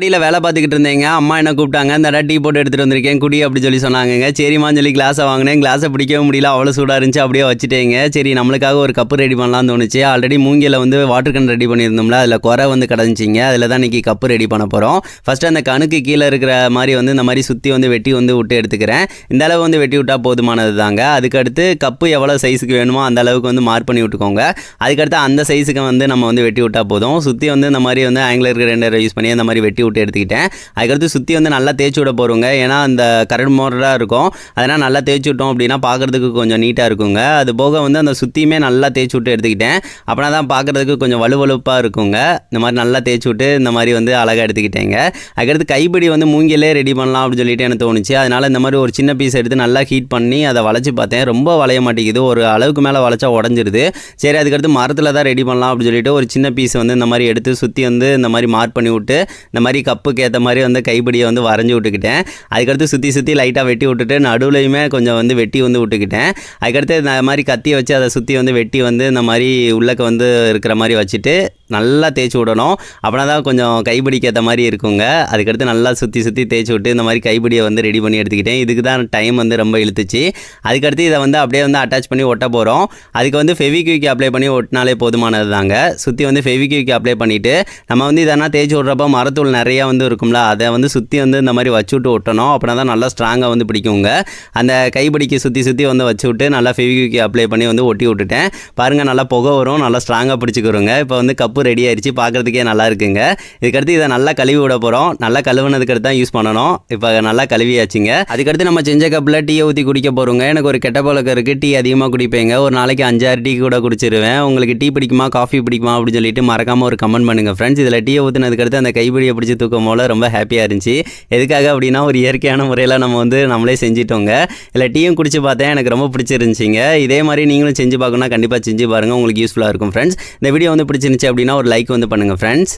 கடையில் வேலை பார்த்துக்கிட்டு இருந்தேங்க. அம்மா என்ன கூப்பிட்டாங்க இந்த டீ போட்டு எடுத்துகிட்டு வந்திருக்கேன் குடி அப்படி சொல்லி சொன்னாங்கங்க. சரிம்மான்னு சொல்லி கிளாஸை வாங்கினேன். கிளாஸை பிடிக்கவே முடியல. அவ்வளோ சூடாக இருந்துச்சு. அப்படியே வச்சுட்டேங்க. சரி நம்மளுக்காக ஒரு கப்பு ரெடி பண்ணலாம்னு தோணுச்சு. ஆல்ரெடி மூங்கில வந்து வாட்டர் கன் ரெடி பண்ணியிருந்தோம்ல. அதில் குறை வந்து கிடந்துச்சிங்க. அதில் தான் இன்றைக்கி கப்பு ரெடி பண்ண போகிறோம் ஃபஸ்ட்டு அந்த கணுக்கு கீழே இருக்கிற மாதிரி வந்து இந்த மாதிரி சுற்றி வந்து வெட்டி வந்து விட்டு எடுத்துக்கிறேன். இந்த அளவு வந்து வெட்டி விட்டால் போதுமானது தாங்க அதுக்கடுத்து கப்பு எவ்வளோ சைஸுக்கு வேணுமோ அந்த அளவுக்கு வந்து மார்க் பண்ணி விட்டுக்கோங்க. அதுக்கடுத்து அந்த சைஸுக்கு வந்து நம்ம வந்து வெட்டி விட்டால் போதும். சுற்றி வந்து இந்த மாதிரி வந்து ஆங்கிலர் கிரைண்டர் யூஸ் பண்ணி அந்த மாதிரி வெட்டி விட்டு எடுத்துக்கிட்டேன். அதுக்கடுத்து சுற்றி வந்து நல்லா தேய்ச்சி விட போகிறோங்க ஏன்னா அந்த கரண்ட் மோரடாக இருக்கும். அதனால் நல்லா தேய்ச்சி விட்டோம் அப்படின்னா பார்க்குறதுக்கு கொஞ்சம் நீட்டாக இருக்குங்க. அது போக வந்து அந்த சுற்றியுமே நல்லா தேய்ச்சி விட்டு எடுத்துக்கிட்டேன். அப்படின்னா தான் பார்க்குறதுக்கு கொஞ்சம் வலுவலுப்பாக இருக்குங்க. இந்த மாதிரி நல்லா தேய்ச்சி விட்டு இந்த மாதிரி வந்து அழகாக எடுத்துக்கிட்டேங்க. அதுக்கடுத்து கைப்பிடி வந்து மூங்கிலே ரெடி பண்ணலாம் அப்படின்னு சொல்லிட்டு எனக்கு தோணுச்சு. அதனால் இந்த மாதிரி ஒரு சின்ன பீஸ் எடுத்து நல்லா ஹீட் பண்ணி அதை வளைச்சி பார்த்தேன். ரொம்ப வளைய மாட்டேங்குது. ஒரு அளவுக்கு மேலே வளைச்சா உடஞ்சிருது. சரி அதுக்கடுத்து மரத்தில் தான் ரெடி பண்ணலாம் அப்படின்னு சொல்லிட்டு ஒரு சின்ன பீஸ் வந்து இந்த மாதிரி எடுத்து சுற்றி வந்து இந்த மாதிரி மார்க் பண்ணி விட்டு இந்த மாதிரி கப்புக்கு ஏற்ற மாதிரி வந்து கைப்பிடியை வந்து வரைஞ்சி விட்டுக்கிட்டேன். அதுக்கடுத்து சுற்றி சுற்றி லைட்டாக வெட்டி விட்டுட்டு நடுவுலையுமே கொஞ்சம் வந்து வெட்டி வந்து விட்டுக்கிட்டேன். அதுக்கடுத்து இந்த மாதிரி கத்தி வச்சு அதை சுற்றி வந்து வெட்டி வந்து இந்த மாதிரி உள்ளக்க வந்து இருக்கிற மாதிரி வச்சுட்டு நல்லா தேய்ச்சி விடணும். அப்படின்னா தான் கொஞ்சம் கைப்பிடிக்கு ஏற்ற மாதிரி இருக்குங்க. அதுக்கடுத்து நல்லா சுற்றி சுற்றி தேய்ச்சி விட்டு இந்த மாதிரி கைப்பிடியை வந்து ரெடி பண்ணி எடுத்துக்கிட்டேன். இதுக்கு தான் டைம் வந்து ரொம்ப இழுத்துச்சு. அதுக்கடுத்து இதை வந்து அப்படியே வந்து அட்டாச் பண்ணி ஒட்ட போகிறோம் அதுக்கு வந்து ஃபெவிக்யூக்கு அப்ளை பண்ணி ஒட்டினாலே போதுமானது தாங்க சுற்றி வந்து ஃபெவிக்யூக்கு அப்ளை பண்ணிவிட்டு நம்ம வந்து இதெல்லாம் தேய்ச்சி விட்றப்போ மரத்தூள் நிறையா வந்து இருக்கும்ல அதை வந்து சுற்றி வந்து இந்த மாதிரி வச்சு விட்டு ஒட்டணும். அப்படின்னா தான் நல்லா ஸ்ட்ராங்காக வந்து பிடிக்குங்க. அந்த கைப்பிடிக்கு சுற்றி சுற்றி வந்து வச்சு விட்டு நல்லா ஃபெவிக்விக் அப்ளை பண்ணி வந்து ஒட்டி விட்டுட்டேன். பாருங்கள் நல்லா புகை வரும். நல்லா ஸ்ட்ராங்காக பிடிச்சிக்கிறோங்க இப்போ வந்து கப்பு ரெடி ஆயிடுச்சு பார்க்குறதுக்கே நல்லா இருக்குங்க. இதுக்கடுத்து இதை நல்லா கழுவி விட போகிறோம் நல்லா கழுவுனதுக்கு அடுத்து தான் யூஸ் பண்ணணும். இப்போ நல்லா கழுவியாச்சுங்க. அதுக்கடுத்து நம்ம செஞ்ச கப்பில் டீயை ஊற்றி குடிக்க போகிறோங்க எனக்கு ஒரு கெட்ட பழக்கம் இருக்குது டீ அதிகமாக குடிப்பேங்க. ஒரு நாளைக்கு அஞ்சாறு டீ கூட குடிச்சிருவேன். உங்களுக்கு டீ பிடிக்குமா காஃபி பிடிக்குமா அப்படின்னு சொல்லிட்டு மறக்காமல் ஒரு கமெண்ட் பண்ணுங்கள் ஃப்ரெண்ட்ஸ் இதில் டீயை ஊற்றினதுக்கு அடுத்து அந்த கைப்பிடியை பிடிச்சி தூக்கும் போல ரொம்ப ஹாப்பியாக இருந்துச்சு. எதுக்காக அப்படின்னா ஒரு இயற்கையான முறையில் நம்ம வந்து நம்மளே செஞ்சிட்டோங்க. இல்லை டீயும் குடிச்சு பார்த்தேன். எனக்கு ரொம்ப பிடிச்சிருந்துச்சிங்க. இதே மாதிரி நீங்களும் செஞ்சு பார்க்கணும்னா கண்டிப்பாக செஞ்சு பாருங்கள் உங்களுக்கு யூஸ்ஃபுல்லாக இருக்கும் ஃப்ரெண்ட்ஸ் இந்த வீடியோ வந்து பிடிச்சிருந்துச்சி அப்படின்னா ஒரு லைக் வந்து பண்ணுங்கள் ஃப்ரெண்ட்ஸ்